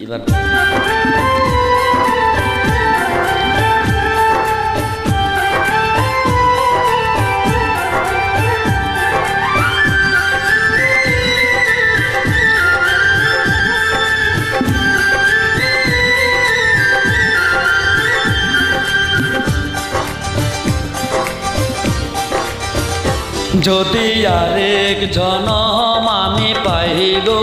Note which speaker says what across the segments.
Speaker 1: এবার যদি আরেক জনম আমি পাই গো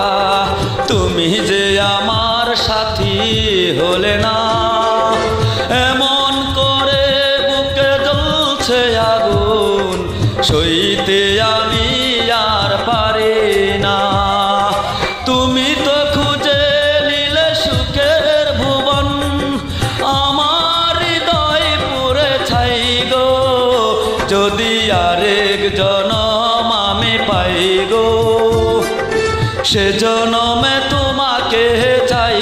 Speaker 1: সাথী হলে না। এমন করে বুকে জ্বলছে আগুন, সইতে আমি আর পারি না। তুমি তো খুঁজে নিলে সুখের ভুবন, আমার হৃদয় পুরে ছাই গো। যদি আরেক জনম আমি পাই গো, সে জনমে তোমাকে চাই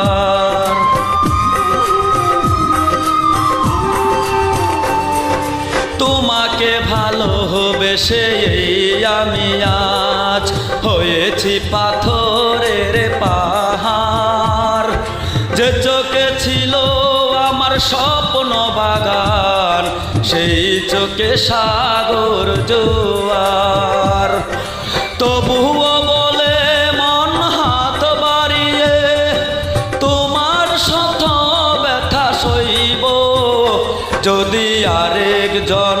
Speaker 1: তোমাকে ভালোবেসে আমি আজ। হয়েছি পাথরের পাহাড়। যে চোখে ছিল আমার স্বপ্ন বাগান, সেই চোখে সাগর জোয়ার। তবুও বলে মন হাত বাড়িয়ে, তোমার শত ব্যথা সইব। যদি আরেক জনম